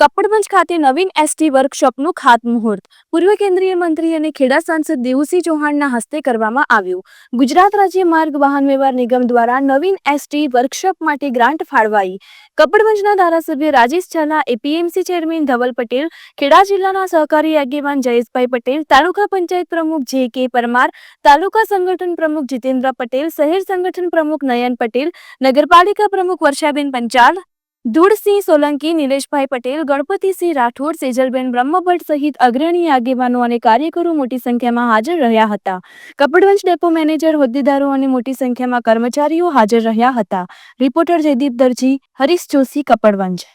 કપડવંજ ખાતે નવીન એસટી વર્કશોપનું ખાતમુહૂર્ત. પૂર્વ કેન્દ્રીય મંત્રી અને ખેડા સાંસદ દેવુસિંહ ચૌહાણના હસ્તે કરવામાં આવ્યું. ગુજરાત રાજ્ય માર્ગ વાહન વ્યવહાર નિગમ દ્વારા નવીન એસટી વર્કશોપ માટે ગ્રાન્ટ ફાળવાઈ. કપડવંજના ધારાસભ્ય રાજેશ ઝાલા એપીએમસી ચેરમેન ધવલ પટેલ, ખેડા જિલ્લાના સહકારી આગેવાન જયેશભાઈ પટેલ, તાલુકા પંચાયત પ્રમુખ જે કે પરમાર, તાલુકા સંગઠન પ્રમુખ જીતેન્દ્ર પટેલ, શહેર સંગઠન પ્રમુખ નયન પટેલ, નગરપાલિકા પ્રમુખ વર્ષાબેન પંચાલ ધૂળસિંહ સોલંકી, નિલેશભાઈ પટેલ, ગણપતિસિંહ રાઠોડ, સેજલબેન બ્રહ્મભટ્ટ સહિત અગ્રણી આગેવાનો અને કાર્યકરો મોટી સંખ્યામાં હાજર રહ્યા હતા. કપડવંશ ડેપો મેનેજર, હોદ્દેદારો અને મોટી સંખ્યામાં કર્મચારીઓ હાજર રહ્યા હતા. રિપોર્ટર જયદીપ દરજી, હરીશ જોશી, કપડવંજ.